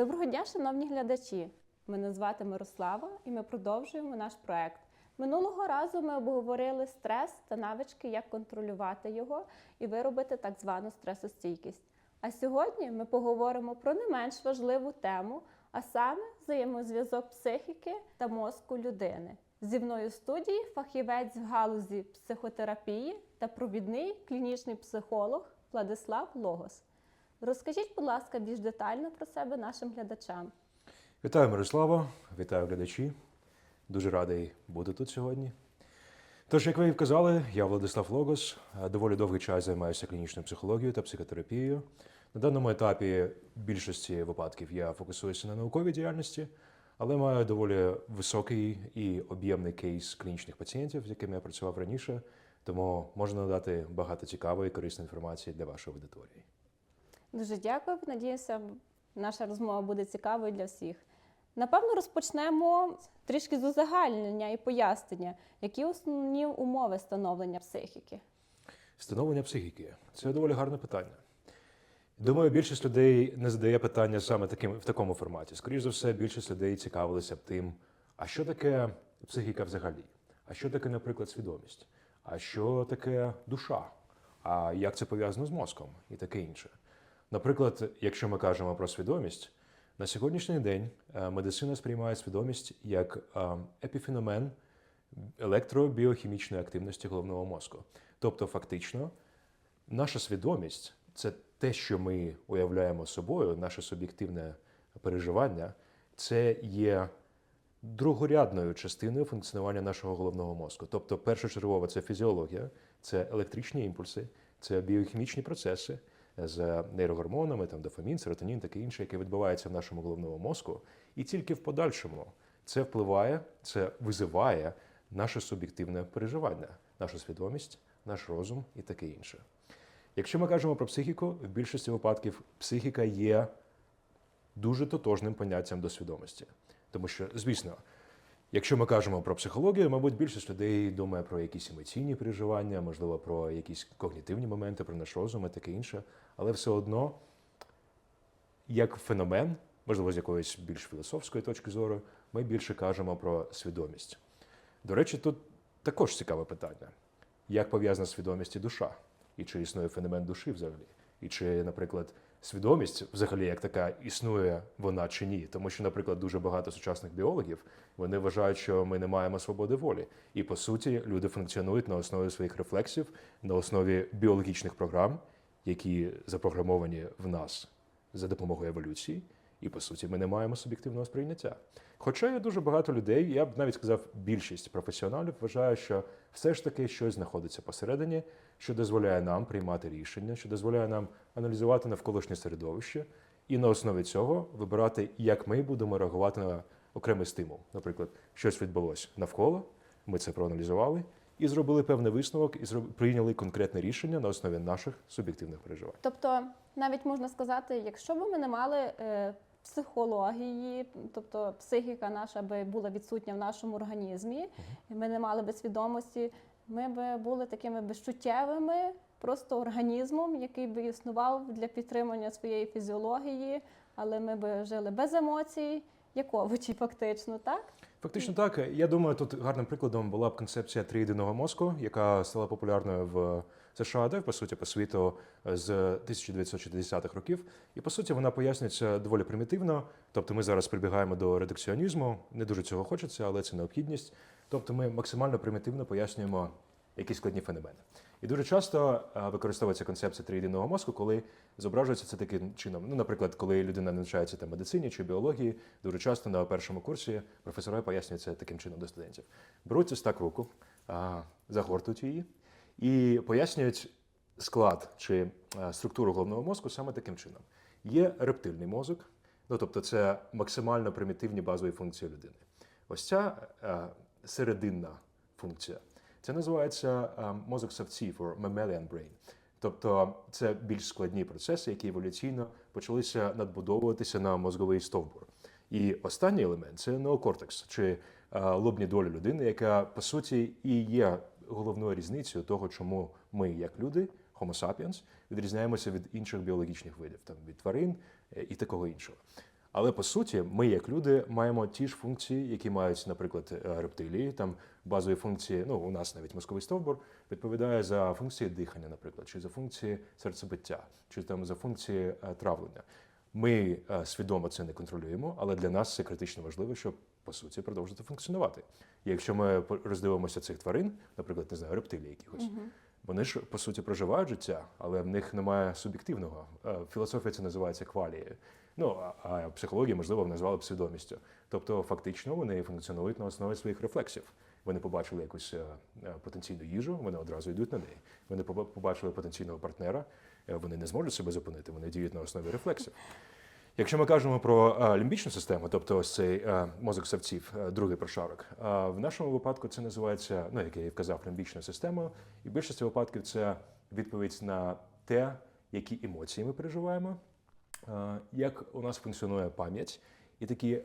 Доброго дня, шановні глядачі! Мене звати Мирослава і ми продовжуємо наш проект. Минулого разу ми обговорили стрес та навички, як контролювати його і виробити так звану стресостійкість. А сьогодні ми поговоримо про не менш важливу тему, а саме взаємозв'язок психіки та мозку людини. Зі мною в студії фахівець в галузі психотерапії та провідний клінічний психолог Владислав Логос. Розкажіть, будь ласка, більш детально про себе нашим глядачам. Вітаю, Мирослава, вітаю глядачі. Дуже радий бути тут сьогодні. Тож, як ви і вказали, я Владислав Логос. Е, Доволі довгий час займаюся клінічною психологією та психотерапією. На даному етапі більшості випадків я фокусуюся на науковій діяльності, але маю доволі високий і об'ємний кейс клінічних пацієнтів, з якими я працював раніше, тому можна надати багато цікавої і корисної інформації для вашої аудиторії. Дуже дякую. Надіюся, наша розмова буде цікавою для всіх. Напевно, розпочнемо трішки з узагальнення і пояснення, які основні умови становлення психіки. Становлення психіки це доволі гарне питання. Думаю, більшість людей не задає питання саме таким в такому форматі. Скоріше за все, більшість людей цікавилися б тим, а що таке психіка взагалі? А що таке, наприклад, свідомість? А що таке душа? А як це пов'язано з мозком і таке інше? Наприклад, якщо ми кажемо про свідомість, на сьогоднішній день е, медицина сприймає свідомість як е, епіфеномен електробіохімічної активності головного мозку. Тобто, фактично, наша свідомість це те, що ми уявляємо собою, наше суб'єктивне переживання, це є другорядною частиною функціонування нашого головного мозку. Тобто, першочергово це фізіологія, це електричні імпульси, це біохімічні процеси з нейрогормонами, там дофамін, серотонін, таке інше, яке відбувається в нашому головному мозку, і тільки в подальшому це впливає, це визиває наше суб'єктивне переживання, нашу свідомість, наш розум і таке інше. Якщо ми кажемо про психіку, в більшості випадків психіка є дуже тотожним поняттям до свідомості. Тому що, звісно, якщо ми кажемо про психологію, мабуть, більшість людей думає про якісь емоційні переживання, можливо, про якісь когнітивні моменти, про наш розум і таке інше. Але все одно, як феномен, можливо, з якоїсь більш філософської точки зору, ми більше кажемо про свідомість. До речі, тут також цікаве питання: як пов'язана свідомість і душа? І чи існує феномен душі взагалі? І чи, наприклад, свідомість взагалі як така існує вона чи ні? Тому що, наприклад, дуже багато сучасних біологів вони вважають, що ми не маємо свободи волі. І по суті, люди функціонують на основі своїх рефлексів, на основі біологічних програм, які запрограмовані в нас за допомогою еволюції. І по суті, ми не маємо суб'єктивного сприйняття. Хоча є дуже багато людей, я б навіть сказав, більшість професіоналів вважає, що все ж таки щось знаходиться посередині, що дозволяє нам приймати рішення, що дозволяє нам аналізувати навколишнє середовище, і на основі цього вибирати, як ми будемо реагувати на окремий стимул. Наприклад, щось відбулося навколо, ми це проаналізували і зробили певний висновок, і прийняли конкретне рішення на основі наших суб'єктивних переживань. Тобто, навіть можна сказати, якщо б ми не мали е, психології, тобто психіка наша би була відсутня в нашому організмі, і ми не мали би свідомості, ми би були такими безчуттєвими, просто організмом, який би існував для підтримання своєї фізіології, але ми би жили без емоцій, як овочі, фактично, так? Фактично так. Я думаю, тут гарним прикладом була б концепція триєдиного мозку, яка стала популярною в США, де по суті по світу з 1960-х років. І по суті вона пояснюється доволі примітивно. Тобто ми зараз прибігаємо до редукціонізму. Не дуже цього хочеться, але це необхідність. Тобто ми максимально примітивно пояснюємо якісь складні феномени. І дуже часто е, використовується концепція триєдиного мозку, коли зображується це таким чином. Ну, наприклад, коли людина навчається там медицині чи біології, дуже часто на першому курсі професори пояснюють таким чином до студентів. Беруть ось так руку, загортують її і пояснюють склад чи е, структуру головного мозку саме таким чином. Є рептильний мозок, ну тобто це максимально примітивні базові функції людини. Ось ця е, серединна функція. Це називається е, мозок савців or mammalian brain. Тобто це більш складні процеси, які еволюційно почалися надбудовуватися на мозговий стовбур. І останній елемент це неокортекс, чи лобні долі людини, яка по суті і є головною різницею того, чому ми, як люди, Homo sapiens, відрізняємося від інших біологічних видів, там від тварин е, і такого іншого. Але по суті, ми, як люди, маємо ті ж функції, які мають, наприклад, е, рептилії. Там базові функції, ну у нас навіть мозковий стовбур відповідає за функції дихання, наприклад, чи за функції серцебиття, чи там за функції е, травлення. Ми свідомо це не контролюємо, але для нас це критично важливо, щоб по суті продовжити функціонувати. І якщо ми роздивимося цих тварин, наприклад, не знаю, рептилії якихось, вони ж по суті проживають життя, але в них немає суб'єктивного. Е, Філософія це називається квалією. Ну а- психологія, можливо, назвали б свідомістю. Тобто, фактично, вони функціонують на основі своїх рефлексів. Вони побачили якусь е, е, потенційну їжу, вони одразу йдуть на неї. Вони побачили потенційного партнера, вони не зможуть себе зупинити, вони діють на основі рефлексів. Якщо ми кажемо про е, лімбічну систему, тобто ось цей е, мозок савців, е, другий прошарок, в нашому випадку це називається, ну як я і вказав, лімбічною системою. І в більшості випадків це відповідь на те, які емоції ми переживаємо, як у нас функціонує пам'ять, і такі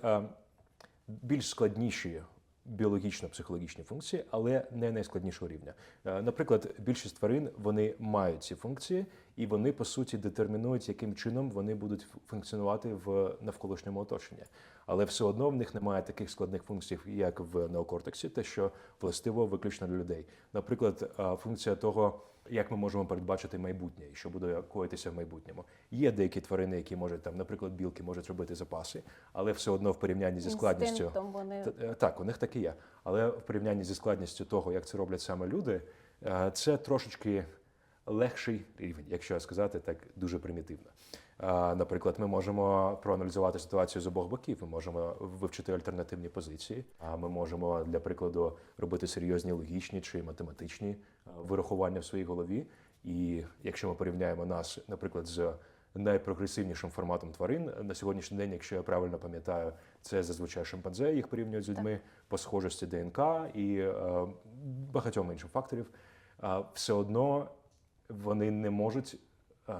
більш складніші біологічно-психологічні функції, але не найскладнішого рівня. Е, Наприклад, більшість тварин вони мають ці функції, і вони по суті детермінують, яким чином вони будуть функціонувати в навколишньому оточенні. Але все одно в них немає таких складних функцій, як в неокортексі, те, що властиво виключно для людей. Наприклад, е, функція того, як ми можемо передбачити майбутнє і що буде коїтися в майбутньому. Є деякі тварини, які можуть там, наприклад, білки можуть робити запаси, але все одно в порівнянні зі складністю. Вони е, Так, у них так і є. Але в порівнянні зі складністю того, як це роблять саме люди, е, це трошечки легший рівень, якщо сказати так дуже примітивно. Е, Наприклад, ми можемо проаналізувати ситуацію з обох боків. Ми можемо вивчити альтернативні позиції. А ми можемо, для прикладу, робити серйозні логічні чи математичні е, вирахування в своїй голові. І якщо ми порівняємо нас, наприклад, з найпрогресивнішим форматом тварин на сьогоднішній день, якщо я правильно пам'ятаю, це зазвичай шимпанзе. Їх порівнюють з людьми по схожості ДНК і е, багатьом іншим факторів. А все одно вони не можуть е,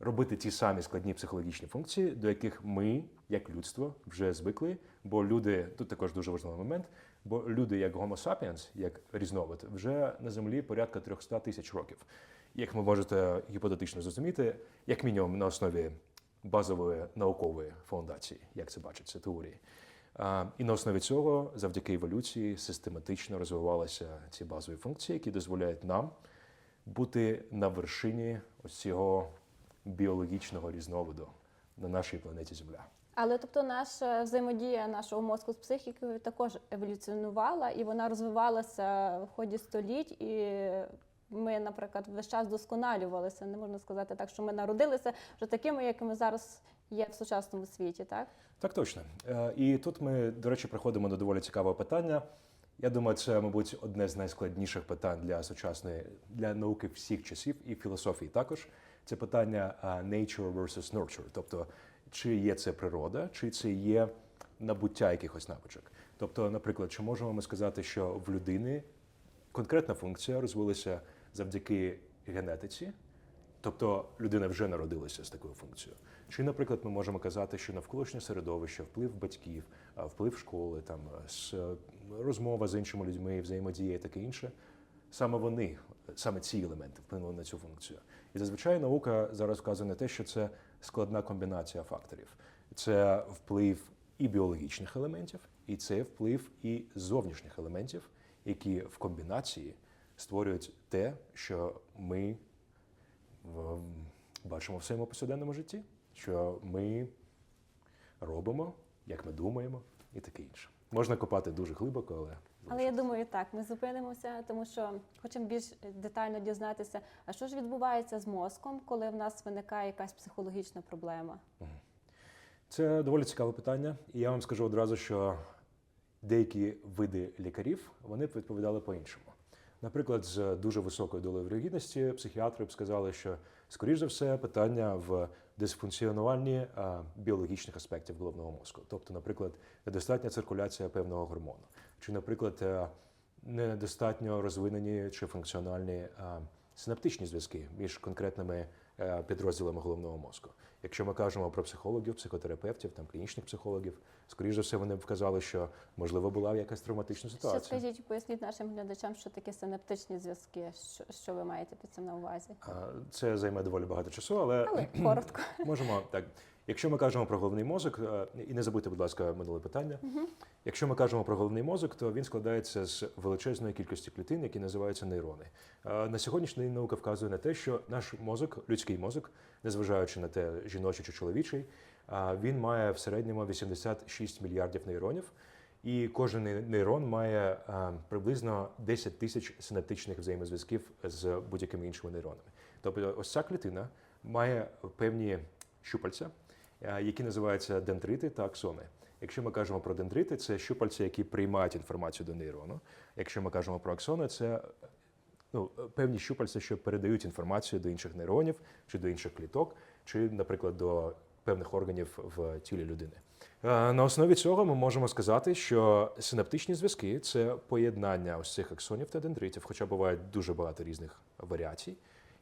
робити ті самі складні психологічні функції, до яких ми, як людство, вже звикли. Бо люди тут також дуже важливий момент. Бо люди, як Homo sapiens, як різновид, вже на землі порядка 300 тисяч років. Як ви можете гіпотетично зрозуміти, як мінімум на основі базової наукової фундації, як це бачиться, теорії. І на основі цього, завдяки еволюції, систематично розвивалися ці базові функції, які дозволяють нам бути на вершині ось цього біологічного різновиду на нашій планеті Земля. Але тобто наша взаємодія нашого мозку з психікою також еволюціонувала і вона розвивалася в ході століть. І ми, наприклад, весь час досконалювалися. Не можна сказати так, що ми народилися вже такими, якими зараз є в сучасному світі, так? Так точно. Е, І тут ми, до речі, приходимо до доволі цікавого питання. Я думаю, це, мабуть, одне з найскладніших питань для сучасної для науки всіх часів і філософії також. Це питання nature versus nurture, тобто чи є це природа, чи це є набуття якихось навичок. Тобто, наприклад, чи можемо ми сказати, що в людини конкретна функція розвилася завдяки генетиці, тобто людина вже народилася з такою функцією. Чи, наприклад, ми можемо казати, що навколишнє середовище, вплив батьків, вплив школи, там с- розмова з іншими людьми, взаємодія і таке інше, саме вони, саме ці елементи вплинули на цю функцію. І зазвичай наука зараз вказує на те, що це складна комбінація факторів. Це вплив і біологічних елементів, і це вплив і зовнішніх елементів, які в комбінації створюють те, що ми бачимо в своєму повсякденному житті, що ми робимо, як ми думаємо, і таке інше. Можна копати дуже глибоко, але Але я думаю, так, ми зупинимося, тому що хочемо більш детально дізнатися, а що ж відбувається з мозком, коли в нас виникає якась психологічна проблема. Це доволі цікаве питання, і я вам скажу одразу, що деякі види лікарів вони б відповідали по-іншому. Наприклад, з дуже високою долею вірогідності психіатри б сказали, що скоріш за все питання в дисфункціонуванні біологічних аспектів головного мозку, тобто, наприклад, недостатня циркуляція певного гормону, чи, наприклад, е, недостатньо розвинені чи функціональні синаптичні зв'язки між конкретними е, підрозділами головного мозку. Якщо ми кажемо про психологів, психотерапевтів, там клінічних психологів, скоріш за все, вони б вказали, що можливо була якась травматична Ще ситуація. скажіть, поясніть нашим глядачам, що таке синаптичні зв'язки, що, що ви маєте під цим на увазі. Це займе доволі багато часу, але Але коротко. можемо так. Якщо ми кажемо про головний мозок, е, і не забудьте, будь ласка, минуле питання. Якщо ми кажемо про головний мозок, то він складається з величезної кількості клітин, які називаються нейрони. Е, На сьогоднішній день наука вказує на те, що наш мозок, людський мозок, незважаючи на те, жіночий чи чоловічий, е, він має в середньому 86 мільярдів нейронів. І кожен нейрон має приблизно 10 тисяч синаптичних взаємозв'язків з будь-якими іншими нейронами. Тобто, ось ця клітина має певні щупальця, які називаються дендрити та аксони. Якщо ми кажемо про дендрити, це щупальця, які приймають інформацію до нейрону. Якщо ми кажемо про аксони, це ну, певні щупальця, що передають інформацію до інших нейронів чи до інших кліток, чи, наприклад, до певних органів в тілі людини. Е, На основі цього ми можемо сказати, що синаптичні зв'язки це поєднання ось цих аксонів та дендритів, хоча буває дуже багато різних варіацій,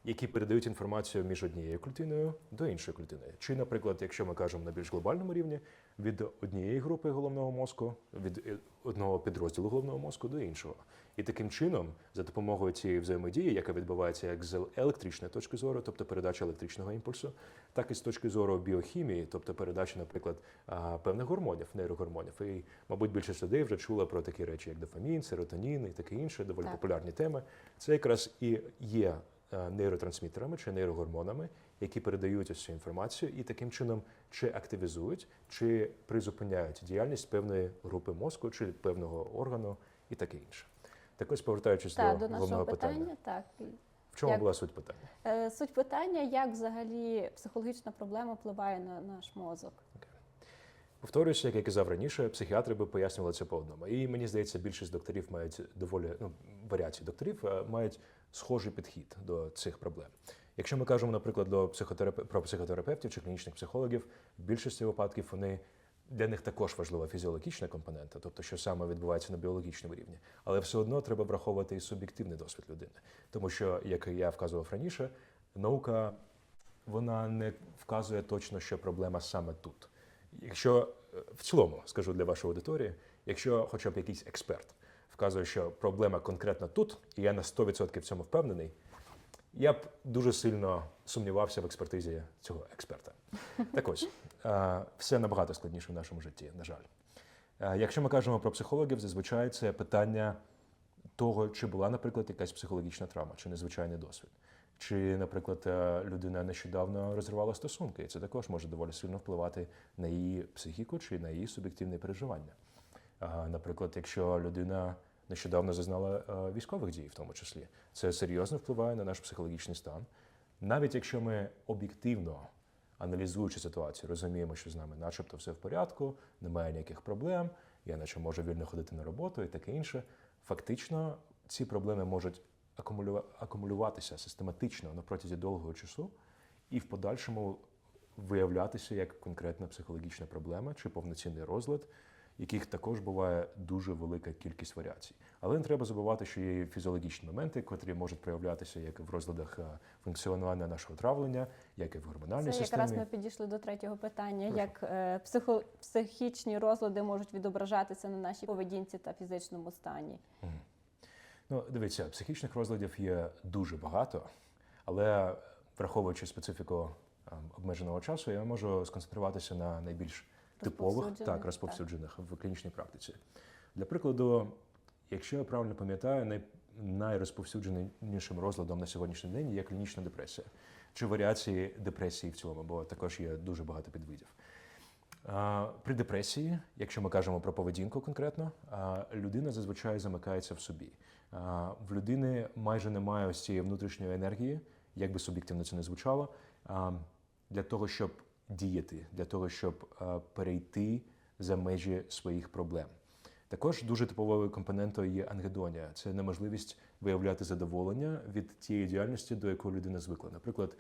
які передають інформацію між однією клітиною до іншої клітини. Чи, наприклад, якщо ми кажемо на більш глобальному рівні, від однієї групи головного мозку, від е, одного підрозділу головного мозку до іншого. І таким чином, за допомогою цієї взаємодії, яка відбувається як з електричної точки зору, тобто передача електричного імпульсу, так і з точки зору біохімії, тобто передача, наприклад, певних гормонів, нейрогормонів. І, мабуть, більшість людей вже чула про такі речі, як дофамін, серотонін і таке інше, доволі Так. популярні теми. Це якраз і є нейротрансмітерами чи нейрогормонами, які передають ось цю інформацію і таким чином чи активізують, чи призупиняють діяльність певної групи мозку чи певного органу і таке інше. Так ось повертаючись Так, до, до головного нашого питання. питання, так. В чому Як- була суть питання? Е, Суть питання, як взагалі психологічна проблема впливає на наш мозок. Повторююся, як я казав раніше, психіатри би пояснювали це по одному. І мені здається, більшість докторів мають доволі ну, варіацій докторів е, мають схожий підхід до цих проблем. Якщо ми кажемо, наприклад, до психотерапе... про психотерапевтів чи клінічних психологів, в більшості випадків вони для них також важлива фізіологічна компонента, тобто що саме відбувається на біологічному рівні, але все одно треба враховувати і суб'єктивний досвід людини, тому що, як я вказував раніше, наука вона не вказує точно, що проблема саме тут. Якщо е, в цілому скажу для вашої аудиторії, якщо хоча б якийсь експерт вказує, що проблема конкретно тут, і я на 100% в цьому впевнений, я б дуже сильно сумнівався в експертизі цього експерта. Так ось, е, все набагато складніше в нашому житті, на жаль. Е, Якщо ми кажемо про психологів, зазвичай це питання того, чи була, наприклад, якась психологічна травма, чи незвичайний досвід. Чи, наприклад, е, людина нещодавно розривала стосунки, і це також може доволі сильно впливати на її психіку чи на її суб'єктивне переживання. Наприклад, якщо людина нещодавно зазнала е, військових дій, в тому числі, це серйозно впливає на наш психологічний стан. Навіть якщо ми об'єктивно аналізуючи ситуацію, розуміємо, що з нами начебто все в порядку, немає ніяких проблем, я наче можу вільно ходити на роботу і таке інше. Фактично, ці проблеми можуть акумулюва- акумулюватися систематично на протязі довгого часу і в подальшому виявлятися як конкретна психологічна проблема чи повноцінний розлад, яких також буває дуже велика кількість варіацій. Але не треба забувати, що є фізіологічні моменти, котрі можуть проявлятися як в розладах е, функціонування нашого травлення, як і в гормональній Це системі. якраз ми підійшли до третього питання: Прошу. як е, психо, психічні розлади можуть відображатися на нашій поведінці та фізичному стані. Ну, дивіться, психічних розладів є дуже багато, але враховуючи специфіку ем, обмеженого часу, я можу сконцентруватися на найбільш типових Розповсюджених, так, розповсюджених в клінічній практиці. Для прикладу, якщо я правильно пам'ятаю, най, найрозповсюдженішим розладом на сьогоднішній день є клінічна депресія чи варіації депресії в цілому, бо також є дуже багато підвидів. При депресії, якщо ми кажемо про поведінку конкретно, людина зазвичай замикається в собі. В людини майже немає ось цієї внутрішньої енергії, як би суб'єктивно це не звучало, для того, щоб діяти, для того, щоб перейти за межі своїх проблем. Також дуже типовою компонентою є ангедонія. Це неможливість виявляти задоволення від тієї діяльності, до якої людина звикла. Наприклад,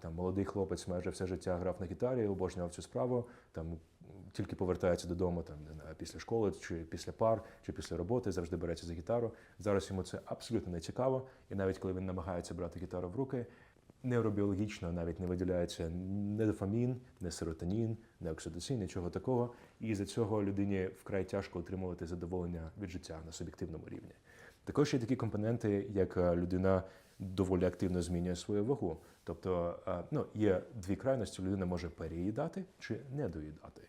там молодий хлопець майже все життя грав на гітарі, обожнював цю справу. Там тільки повертається додому, там не знаю, після школи, чи після пар, чи після роботи, завжди береться за гітару. Зараз йому це абсолютно не цікаво, і навіть коли він намагається брати гітару в руки. Нейробіологічно навіть не виділяється не дофамін, не серотонін, не окситоцин, нічого такого. І за цього людині вкрай тяжко отримувати задоволення від життя на суб'єктивному рівні. Також є такі компоненти, як е, людина доволі активно змінює свою вагу. Тобто, е, ну, є дві крайності: людина може переїдати чи не доїдати.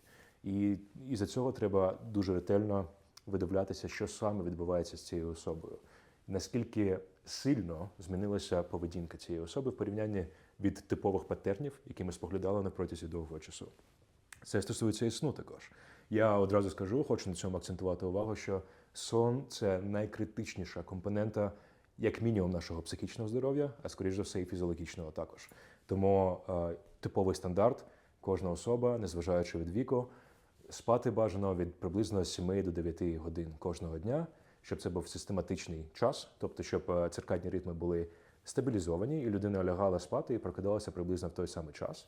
І із-за цього треба дуже ретельно видивлятися, що саме відбувається з цією особою. Наскільки сильно змінилася поведінка цієї особи в порівнянні від типових патернів, які ми споглядали на протязі довгого часу. Це стосується і сну також. Я одразу скажу, хочу на цьому акцентувати увагу, що сон це найкритичніша компонента, як мінімум, нашого психічного здоров'я, а скоріш за все, і фізіологічного також. Тому е, типовий стандарт кожна особа, незважаючи від віку, спати бажано від приблизно 7 до 9 годин кожного дня, щоб це був систематичний час, тобто щоб е, циркадні ритми були стабілізовані, і людина лягала спати і прокидалася приблизно в той самий час.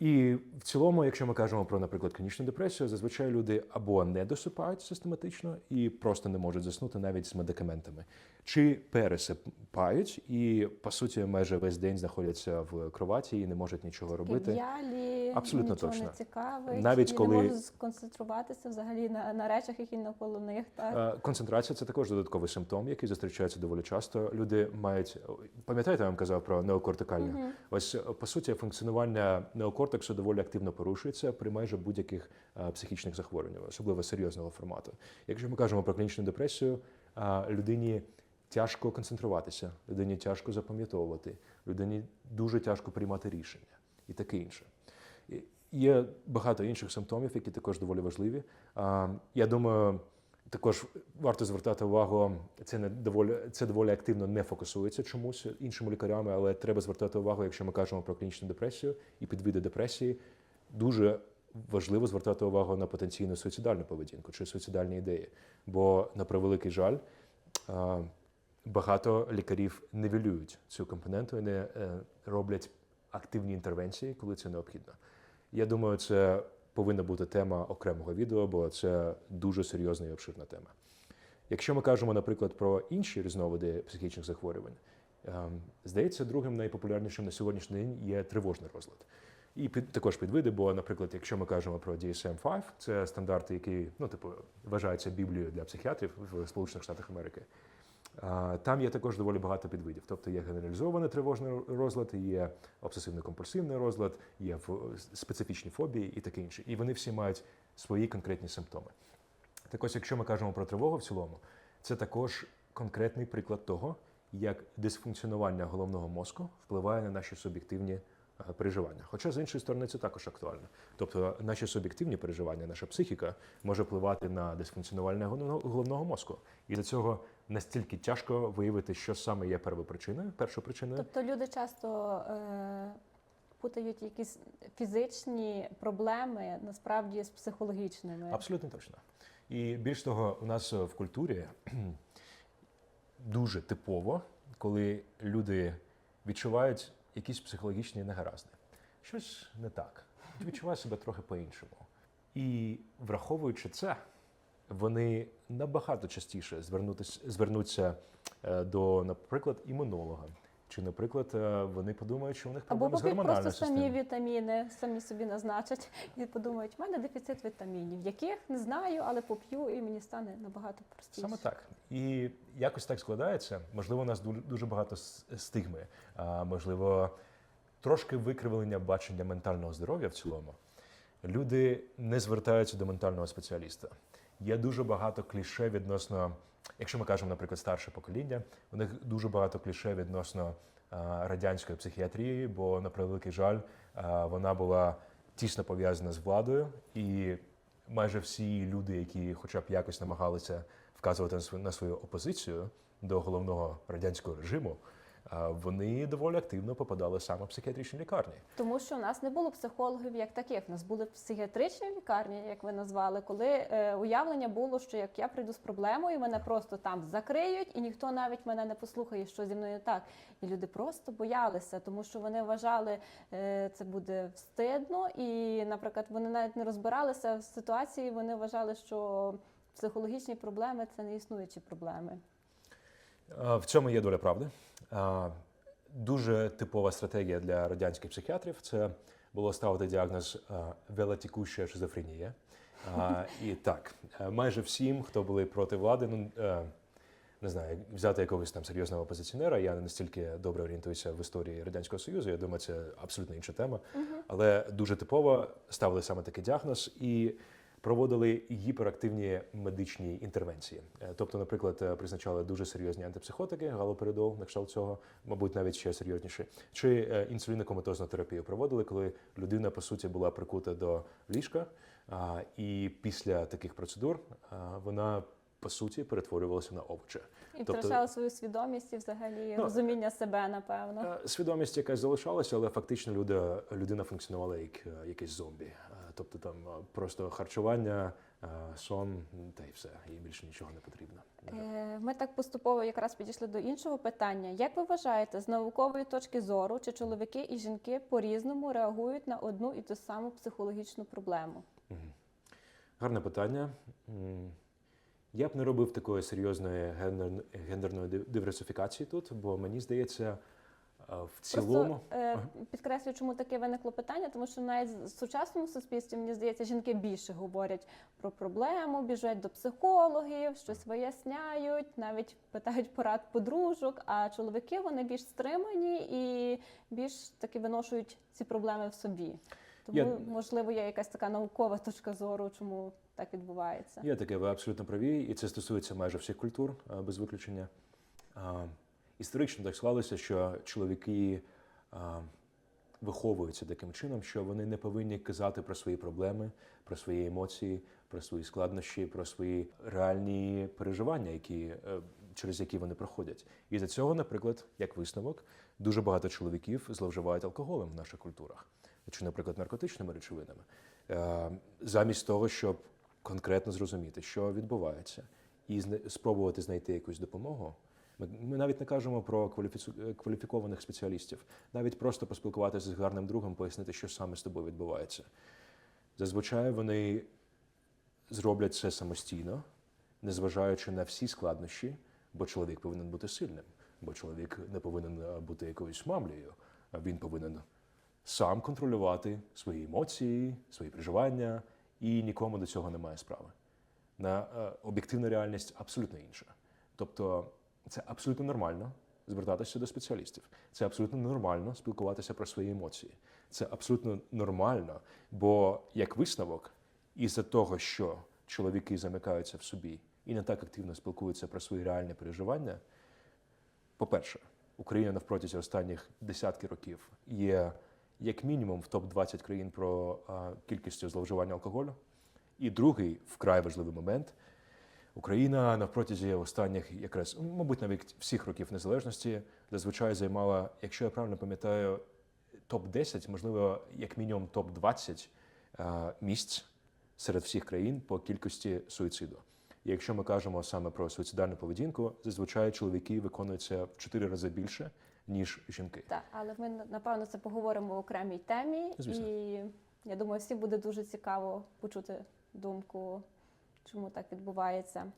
І в цілому, якщо ми кажемо про, наприклад, клінічну депресію, зазвичай люди або не досипають систематично і просто не можуть заснути навіть з медикаментами, чи пересипають і по суті майже весь день знаходяться в кроваті і не можуть нічого робити. В'ялі, Абсолютно нічого точно. не цікавить, Навіть і коли- не можуть сконцентруватися взагалі на, на речах, які навколо них. Так? Е, Концентрація це також додатковий симптом, який зустрічається доволі часто. Люди мають пам'ятаєте, я вам казав про неокортикальне? Ось е, по суті, функціонування неокортексу доволі активно порушується при майже будь-яких е, психічних захворюваннях, особливо серйозного формату. Якщо ми кажемо про клінічну депресію, людині тяжко концентруватися, людині тяжко запам'ятовувати, людині дуже тяжко приймати рішення і таке інше. Є багато інших симптомів, які також доволі важливі. Я думаю, також варто звертати увагу, це не доволі це доволі активно не фокусується чомусь іншими лікарями, але треба звертати увагу, якщо ми кажемо про клінічну депресію і підвиди депресії, дуже важливо звертати увагу на потенційну суїцидальну поведінку чи суїцидальні ідеї. Бо, на превеликий жаль, багато лікарів нивелюють цю компоненту і не роблять активні інтервенції, коли це необхідно. Я думаю, це повинна бути тема окремого відео, бо це дуже серйозна і обширна тема. Якщо ми кажемо, наприклад, про інші різновиди психічних захворювань, ем, здається, другим найпопулярнішим на сьогоднішній день є тривожний розлад. І під, також підвиди, бо, наприклад, якщо ми кажемо про DSM-5, це стандарти, які ну, типу, вважаються біблією для психіатрів в Сполучених Штатах Америки. Там є також доволі багато підвидів. Тобто є генералізований тривожний розлад, є обсесивно-компульсивний розлад, є специфічні фобії і таке інше. І вони всі мають свої конкретні симптоми. Так ось, якщо ми кажемо про тривогу в цілому, це також конкретний приклад того, як дисфункціонування головного мозку впливає на наші суб'єктивні переживання. Хоча з іншої сторони це також актуально. Тобто наші суб'єктивні переживання, наша психіка може впливати на дисфункціонування головного мозку. І для цього настільки тяжко виявити, що саме є первопричиною, першою причиною. Тобто люди часто е, путають якісь фізичні проблеми насправді з психологічними. Абсолютно точно. І більш того, у нас в культурі дуже типово, коли люди відчувають якісь психологічні негаразди. Щось не так. Відчувають себе трохи по-іншому. І враховуючи це, вони набагато частіше звернуться е, до, наприклад, імунолога. Чи, наприклад, е, вони подумають, що у них Або проблеми з гормональною просто самі вітаміни, самі собі назначать і подумають, в мене дефіцит вітамінів, яких не знаю, але поп'ю і мені стане набагато простіше. Саме так. І якось так складається. Можливо, у нас дуже багато стигми, а можливо, трошки викривлення бачення ментального здоров'я в цілому. Люди не звертаються до ментального спеціаліста. Є дуже багато кліше відносно, якщо ми кажемо, наприклад, старше покоління, у них дуже багато кліше відносно радянської психіатрії, бо, на превеликий жаль, вона була тісно пов'язана з владою, і майже всі люди, які хоча б якось намагалися вказувати на свою, опозицію до головного радянського режиму, вони доволі активно попадали саме в психіатричні лікарні. Тому що у нас не було психологів як таких. У нас були психіатричні лікарні, як ви назвали, коли е, уявлення було, що як я прийду з проблемою, мене просто там закриють, і ніхто навіть мене не послухає, що зі мною не так. І люди просто боялися, тому що вони вважали, е, це буде встидно, і, наприклад, вони навіть не розбиралися в ситуації. Вони вважали, що психологічні проблеми це не існуючі проблеми. В цьому є доля правди. Дуже типова стратегія для радянських психіатрів це було ставити діагноз а, велотікуща шизофренія. І так, е, майже всім, хто були проти влади, ну е, не знаю, взяти якогось там серйозного опозиціонера. Я не настільки добре орієнтуюся в історії радянського союзу. Я думаю, це абсолютно інша тема. Але дуже типово ставили саме такий діагноз і проводили гіперактивні медичні інтервенції. Е, Тобто, наприклад, е, призначали дуже серйозні антипсихотики, галоперидол, на кшталт цього, мабуть, навіть ще серйозніше. Чи е, інсулінокоматозну терапію проводили, коли людина по суті була прикута до ліжка, і після таких процедур вона по суті перетворювалася на овоче. І Тобто- втрачали свою свідомість і взагалі Ну, розуміння себе, напевно. Свідомість якась залишалася, але фактично люда, людина функціонувала як якийсь зомбі. Тобто там е, просто харчування, е, сон та й все. Їй більше нічого не потрібно. Е, Ми так поступово якраз підійшли до іншого питання. Як ви вважаєте, з наукової точки зору, чи чоловіки і жінки по-різному реагують на одну і ту саму психологічну проблему? Гарне питання. Я б не робив такої серйозної гендерної диверсифікації тут, бо мені здається, в цілому. Просто е, підкреслюю, чому таке виникло питання, тому що навіть в сучасному суспільстві, мені здається, жінки більше говорять про проблему, біжать до психологів, щось виясняють, навіть питають порад подружок. А чоловіки вони більш стримані і більш таки виношують ці проблеми в собі. Тому, Я- можливо, є якась така наукова точка зору, чому так відбувається. Є таке, ви абсолютно праві, і це стосується майже всіх культур, е, без виключення. Історично так склалося, що чоловіки а, виховуються таким чином, що вони не повинні казати про свої проблеми, про свої емоції, про свої складнощі, про свої реальні переживання, які, е, через які вони проходять. І за цього, наприклад, як висновок, дуже багато чоловіків зловживають алкоголем в наших культурах, чи, наприклад, наркотичними речовинами, Е, замість того, щоб конкретно зрозуміти, що відбувається, і спробувати знайти якусь допомогу. Ми, навіть не кажемо про е, кваліфікованих спеціалістів, навіть просто поспілкуватися з гарним другом, пояснити, що саме з тобою відбувається. Зазвичай вони зроблять це самостійно, незважаючи на всі складнощі, бо чоловік повинен бути сильним, бо чоловік не повинен е, бути якоюсь мамлею, а він повинен сам контролювати свої емоції, свої переживання, і нікому до цього немає справи. На е, об'єктивна реальність абсолютно інша. Тобто, це абсолютно нормально звертатися до спеціалістів. Це абсолютно нормально спілкуватися про свої емоції. Це абсолютно нормально, бо як висновок, із-за того, що чоловіки замикаються в собі і не так активно спілкуються про свої реальні переживання, по-перше, Україна навпротязі останніх десятки років є як мінімум в топ-20 країн про кількістю зловживання алкоголю. І другий вкрай важливий момент. Україна навпротязі останніх, якраз, ну, мабуть, навіть всіх років незалежності зазвичай займала, якщо я правильно пам'ятаю, топ-10, можливо, як мінімум топ-20 місць серед всіх країн по кількості суїциду. І якщо ми кажемо саме про суїцидальну поведінку, зазвичай чоловіки виконуються в 4 рази більше, ніж жінки. Так, але ми напевно це поговоримо в окремій темі, Звісно. і я думаю, всім буде дуже цікаво почути думку, чому так відбувається.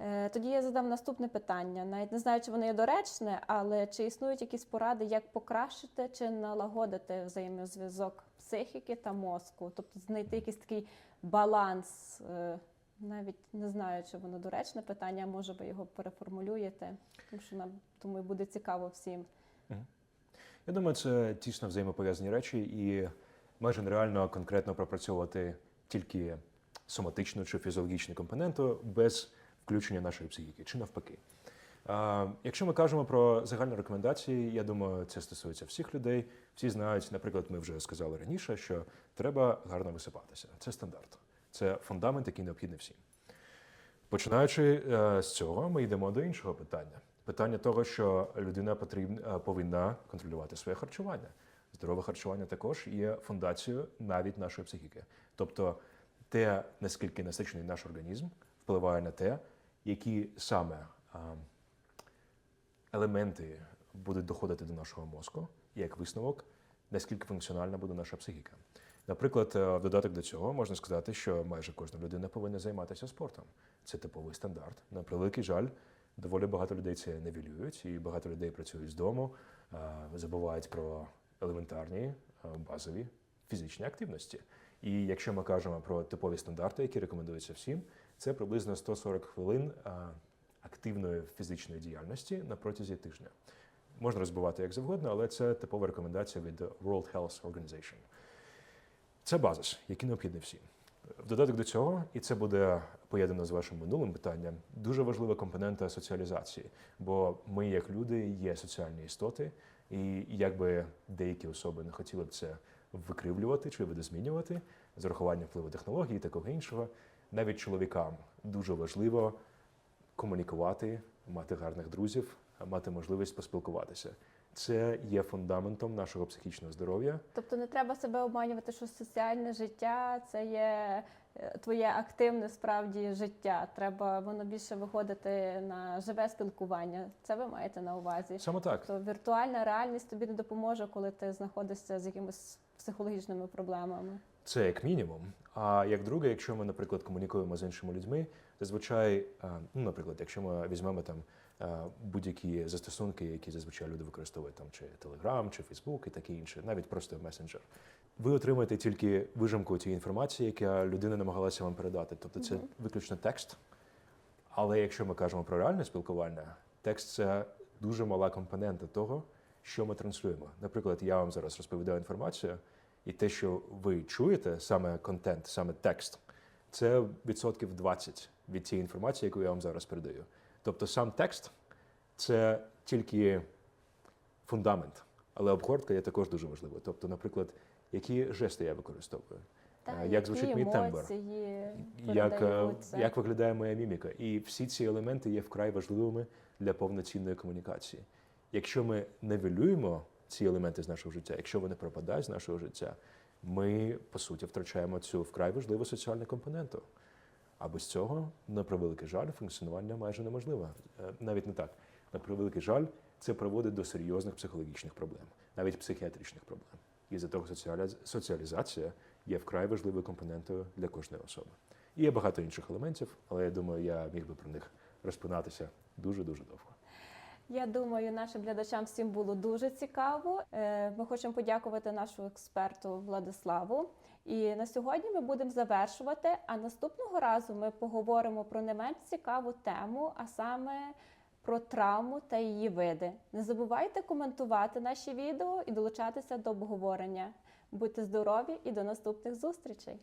Е, Тоді я задам наступне питання. Навіть не знаю, чи воно є доречне, але чи існують якісь поради, як покращити чи налагодити взаємозв'язок психіки та мозку, тобто знайти якийсь такий баланс. Е, Навіть не знаю, чи воно доречне питання, може ви його переформулюєте, тому що нам думаю, буде цікаво всім. Я думаю, це тісно взаємопов'язані речі, і майже нереально конкретно пропрацьовувати тільки соматичну чи фізіологічну компоненту без включення нашої психіки, чи навпаки. Якщо ми кажемо про загальні рекомендації, я думаю, це стосується всіх людей. Всі знають, наприклад, ми вже сказали раніше, що треба гарно висипатися. Це стандарт, це фундамент, який необхідний всім. Починаючи е, з цього, ми йдемо до іншого питання. Питання того, що людина потрібна, повинна контролювати своє харчування. Здорове харчування також є фундацією навіть нашої психіки. Тобто, те, наскільки насичений наш організм, впливає на те, які саме елементи будуть доходити до нашого мозку, як висновок, наскільки функціональна буде наша психіка. Наприклад, е, в додаток до цього можна сказати, що майже кожна людина повинна займатися спортом. Це типовий стандарт. На превеликий жаль, доволі багато людей це невілюють, і багато людей працюють з дому, е, забувають про елементарні е, базові фізичні активності. І якщо ми кажемо про типові стандарти, які рекомендуються всім, це приблизно 140 хвилин активної фізичної діяльності на протязі тижня. Можна розбивати як завгодно, але це типова рекомендація від World Health Organization. Це базис, який необхідний всім. В додаток до цього, і це буде поєднано з вашим минулим питанням, дуже важлива компонента соціалізації, бо ми, як люди, є соціальні істоти, і якби деякі особи не хотіли б це викривлювати чи видозмінювати з урахуванням впливу технологій і такого іншого, навіть чоловікам дуже важливо комунікувати, мати гарних друзів, мати можливість поспілкуватися. Це є фундаментом нашого психічного здоров'я. Тобто не треба себе обманювати, що соціальне життя це є е, твоє активне справді життя. Треба воно більше виходити на живе спілкування. Це ви маєте на увазі. Саме так. Тобто віртуальна реальність тобі не допоможе, коли ти знаходишся з якимись психологічними проблемами. Це як мінімум. А як друге, якщо ми, наприклад, комунікуємо з іншими людьми, зазвичай, е, ну, наприклад, якщо ми візьмемо там е, будь-які застосунки, які зазвичай люди використовують, там чи Telegram, чи Facebook і таке інше, навіть просто месенджер, ви отримаєте тільки вижимку тієї інформації, яка людина намагалася вам передати. Тобто це виключно текст. Але якщо ми кажемо про реальне спілкування, текст це дуже мала компонента того, що ми транслюємо. Наприклад, я вам зараз розповідаю інформацію, і те, що ви чуєте, саме контент, саме текст, це відсотків 20 від тієї інформації, яку я вам зараз передаю. Тобто сам текст це тільки фундамент, але обгортка є також дуже важливою. Тобто, наприклад, які жести я використовую, Та, Е, як звучить мій тембр? як, е, як виглядає моя міміка. І всі ці елементи є вкрай важливими для повноцінної комунікації. Якщо ми нивелюємо ці елементи з нашого життя, якщо вони пропадають з нашого життя, ми по суті втрачаємо цю вкрай важливу соціальну компоненту. А без цього, на превеликий жаль, функціонування майже неможливе. Е, Навіть не так. На превеликий жаль, це приводить до серйозних психологічних проблем, навіть психіатричних проблем. І за того соціалізація є вкрай важливою компонентою для кожної особи. І є багато інших елементів, але я думаю, я міг би про них розпинатися дуже дуже довго. Я думаю, нашим глядачам всім було дуже цікаво. Е, Ми хочемо подякувати нашому експерту Владиславу. І на сьогодні ми будемо завершувати. А наступного разу ми поговоримо про не менш цікаву тему, а саме про травму та її види. Не забувайте коментувати наші відео і долучатися до обговорення. Будьте здорові і до наступних зустрічей!